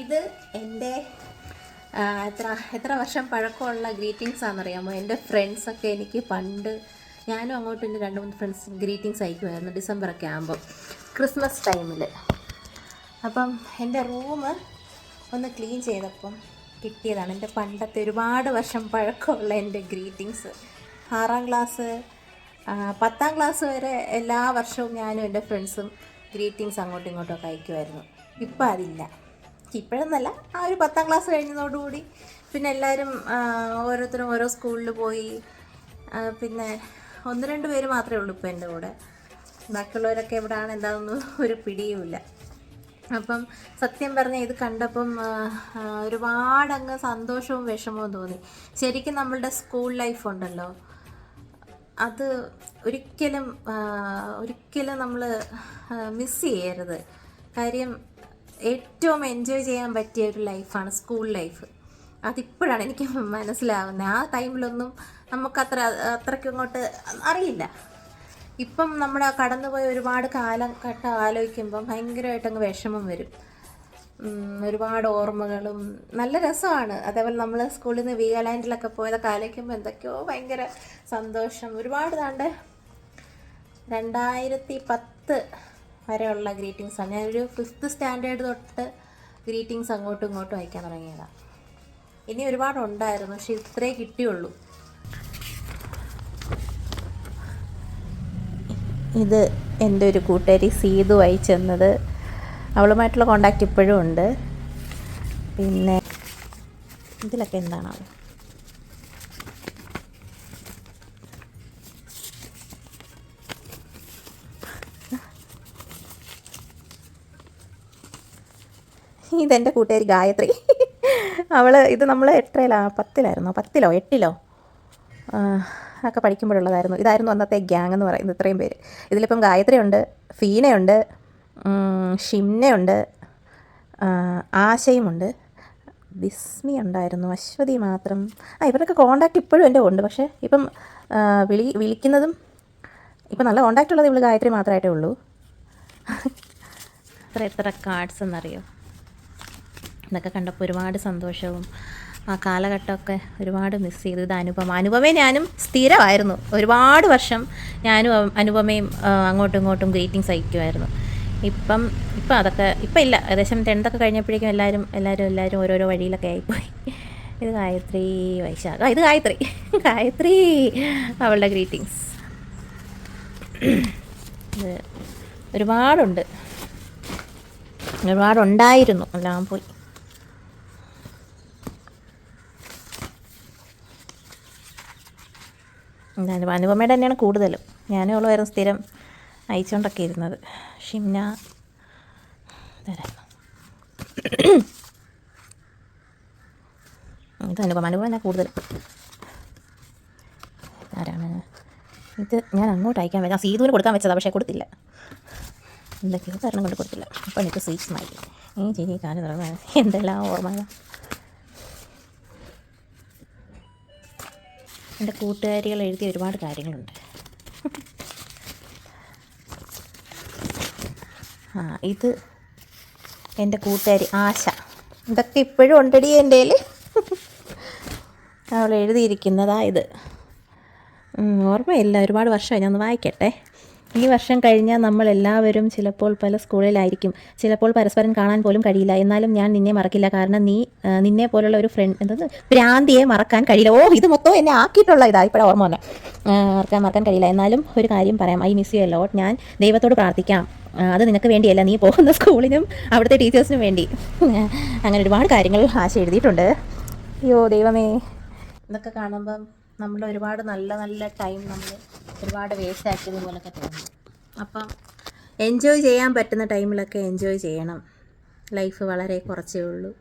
ഇത് എന്റെ എത്ര എത്ര വർഷം പഴക്കമുള്ള ഗ്രീറ്റിങ്സ് ആണെന്നറിയാമോ? എന്റെ ഫ്രണ്ട്സൊക്കെ എനിക്ക് പണ്ട് ഞാനും അങ്ങോട്ടും എന്റെ രണ്ട് മൂന്ന് ഫ്രണ്ട്സ് ഗ്രീറ്റിങ്സ് അയക്കുമായിരുന്നു ഡിസംബറൊക്കെ ആകുമ്പോൾ ക്രിസ്മസ് ടൈമിൽ അപ്പം എന്റെ റൂം ഒന്ന് ക്ലീൻ ചെയ്തപ്പം കിട്ടിയതാണ്. എന്റെ പണ്ടത്തെ ഒരുപാട് വർഷം പഴക്കമുള്ള എന്റെ ഗ്രീറ്റിങ്സ് ആറാം ക്ലാസ് പത്താം ക്ലാസ് വരെ എല്ലാ വർഷവും ഞാനും എന്റെ ഫ്രണ്ട്സും ഗ്രീറ്റിങ്സ് അങ്ങോട്ടും ഇങ്ങോട്ടും ഒക്കെ അയക്കുമായിരുന്നു. ഇപ്പം അതില്ല. ഇപ്പോഴൊന്നല്ല ആ ഒരു പത്താം ക്ലാസ് കഴിഞ്ഞതോടുകൂടി. പിന്നെ എല്ലാവരും ഓരോരുത്തരും ഓരോ സ്കൂളിൽ പോയി. പിന്നെ ഒന്ന് രണ്ട് പേര് മാത്രമേ ഉള്ളൂ ഇപ്പോൾ എന്റെ കൂടെ. ബാക്കിയുള്ളവരൊക്കെ എവിടെയാണ് എന്താണെന്ന് ഒരു പിടിയുമില്ല. അപ്പം സത്യം പറഞ്ഞ ഇത് കണ്ടപ്പം ഒരുപാടങ്ങ് സന്തോഷവും വിഷമവും തോന്നി. ശരിക്കും നമ്മളുടെ സ്കൂൾ ലൈഫ് ഉണ്ടല്ലോ. അത് ഒരിക്കലും ഒരിക്കലും നമ്മൾ മിസ് ചെയ്യരുത്. കാര്യം ഏറ്റവും എൻജോയ് ചെയ്യാൻ പറ്റിയ ഒരു ലൈഫാണ് സ്കൂൾ ലൈഫ് അതിപ്പോഴാണ് എനിക്ക് മനസ്സിലാവുന്നത്. ആ ടൈമിലൊന്നും നമുക്കത്ര അത്രയ്ക്കും അങ്ങോട്ട് അറിയില്ല. ഇപ്പം നമ്മുടെ കടന്നുപോയ ഒരുപാട് കാലം കാലഘട്ടം ആലോചിക്കുമ്പം ഭയങ്കരമായിട്ട് അങ്ങ് വിഷമം വരും. ഒരുപാട് ഓർമ്മകളും നല്ല രസമാണ്. അതേപോലെ നമ്മൾ സ്കൂളിൽ നിന്ന് വീഗാലാൻഡിലൊക്കെ പോയതൊക്കെ ആലോചിക്കുമ്പോൾ എന്തൊക്കെയോ ഭയങ്കര സന്തോഷം. ഒരുപാട് താണ്ട് രണ്ടായിരത്തി പത്ത് വരെയുള്ള ഗ്രീറ്റിങ്സാണ് ഞാനൊരു ഫിഫ്ത്ത് സ്റ്റാൻഡേർഡ് തൊട്ട് ഗ്രീറ്റിങ്സ് അങ്ങോട്ടും ഇങ്ങോട്ടും അയക്കാൻ തുടങ്ങിയതാണ് ഇനി ഒരുപാട് ഉണ്ടായിരുന്നു പക്ഷെ ഇത്രേ കിട്ടിയുള്ളൂ. ഇത് എന്റെ ഒരു കൂട്ടുകാരി സീതു അയച്ചെന്നത്. അവളുമായിട്ടുള്ള കോണ്ടാക്റ്റ് ഇപ്പോഴും ഉണ്ട്. പിന്നെ ഇതിലൊക്കെ എന്താണ് ഇതെന്റെ കൂട്ടുകാരി ഗായത്രി. അവൾ ഇത് നമ്മൾ എത്രയിലാ? പത്തിലായിരുന്നോ? പത്തിലോ? എട്ടിലോ? ഒക്കെ പഠിക്കുമ്പോഴുള്ളതായിരുന്നു. ഇതായിരുന്നു അന്നത്തെ ഗ്യാങ് എന്ന് പറയുന്നത് ഇത്രയും പേര്. ഇതിലിപ്പം ഗായത്രി ഉണ്ട് ഫീനയുണ്ട് ഷിംനയുണ്ട് ആശയും ആശയുമുണ്ട്. വിസ്മി ഉണ്ടായിരുന്നു അശ്വതി മാത്രം. ആ ഇവരൊക്കെ കോണ്ടാക്ട് ഇപ്പോഴും എന്റെ ഉണ്ട്. പക്ഷേ ഇപ്പം വിളി വിളിക്കുന്നതും ഇപ്പം നല്ല കോണ്ടാക്റ്റ് ഉള്ളത് ഇവൾ ഗായത്രി മാത്രമായിട്ടേ ഉള്ളൂ. എത്ര എത്ര കാർഡ്സ് എന്നറിയോ? ഇതൊക്കെ കണ്ടപ്പോൾ ഒരുപാട് സന്തോഷവും ആ കാലഘട്ടമൊക്കെ ഒരുപാട് മിസ് ചെയ്തു. ഇത് അനുപമ. അനുപമേ ഞാനും സ്ഥിരമായിരുന്നു. ഒരുപാട് വർഷം ഞാനും അനുപമയും അങ്ങോട്ടും ഇങ്ങോട്ടും ഗ്രീറ്റിങ്സ് അയക്കുമായിരുന്നു. ഇപ്പം ഇപ്പം അതൊക്കെ ഇപ്പം ഇല്ല. ഏകദേശം ടെൻത്തൊക്കെ കഴിഞ്ഞപ്പോഴേക്കും എല്ലാവരും എല്ലാവരും എല്ലാവരും ഓരോരോ വഴിയിലൊക്കെ ആയിപ്പോയി. ഇത് ഗായത്രി വൈശാഖ. ഇത് ഗായത്രി. ഗായത്രി അവളുടെ ഗ്രീറ്റിങ്സ് ഇത് ഒരുപാടുണ്ട്. ഒരുപാടുണ്ടായിരുന്നു. എല്ലാം പോയി. എന്തായാലും അനുപമയുടെ തന്നെയാണ് കൂടുതലും. ഞാനും അവളുമായിരുന്നു സ്ഥിരം അയച്ചുകൊണ്ടൊക്കെ ഇരുന്നത്. ഷിംന അനുപമ. അനുപമ തന്നെ കൂടുതൽ ആരാണ് ഇത് ഞാൻ അങ്ങോട്ട് അയക്കാൻ വെച്ചാൽ സീതുവിന് കൊടുക്കാൻ വെച്ചതാണ് പക്ഷേ കൊടുത്തില്ല. എന്തൊക്കെയോ കാരണം കൊണ്ട് കൊടുത്തില്ല. അപ്പോൾ എനിക്ക് സ്വീറ്റ്സ് മാറ്റി ഈ ചേച്ചി കാലം തുടങ്ങുന്നത് എന്തെല്ലാം ഓർമ്മകൾ എന്റെ കൂട്ടുകാരികൾ എഴുതിയ ഒരുപാട് കാര്യങ്ങളുണ്ട്. ആ ഇത് എന്റെ കൂട്ടുകാരി ആശ. ഇതൊക്കെ ഇപ്പോഴും ഉണ്ടടി എന്റെ അവൾ എഴുതിയിരിക്കുന്നതാ ഇത്. ഓർമ്മയില്ല ഒരുപാട് വർഷമായി ഞാൻ ഒന്ന് വായിക്കട്ടെ. ഈ വർഷം കഴിഞ്ഞാൽ നമ്മൾ എല്ലാവരും ചിലപ്പോൾ പല സ്കൂളിലായിരിക്കും. ചിലപ്പോൾ പരസ്പരം കാണാൻ പോലും കഴിയില്ല. എന്നാലും ഞാൻ നിന്നെ മറക്കില്ല. കാരണം നീ നിന്നെ പോലുള്ള ഒരു ഫ്രണ്ട് എന്തത് ഭ്രാന്തിയെ മറക്കാൻ കഴിയില്ല. ഓ ഇത് മൊത്തം എന്നെ ആക്കിയിട്ടുള്ള ഇതാ ഇപ്പോഴാണ് ഓർമ്മ വന്നെ. മറക്കാൻ മറക്കാൻ കഴിയില്ല. എന്നാലും ഒരു കാര്യം പറയാം. ഐ മിസ് യു അലോട്ട് ഞാൻ ദൈവത്തോട് പ്രാർത്ഥിക്കാം. അത് നിനക്ക് വേണ്ടിയല്ല. നീ പോകുന്ന സ്കൂളിനും അവിടുത്തെ ടീച്ചേഴ്സിനും വേണ്ടി. അങ്ങനെ ഒരുപാട് കാര്യങ്ങൾ ആശ എഴുതിയിട്ടുണ്ട്. അയ്യോ ദൈവമേ. ഇതൊക്കെ കാണുമ്പം നമ്മൾ ഒരുപാട് നല്ല നല്ല ടൈം നമ്മൾ ഒരുപാട് വേസ്റ്റ് ആക്കിയത് പോലൊക്കെ തോന്നും അപ്പം എൻജോയ് ചെയ്യാൻ പറ്റുന്ന ടൈമിലൊക്കെ എൻജോയ് ചെയ്യണം. ലൈഫ് വളരെ കുറച്ചേ ഉള്ളൂ.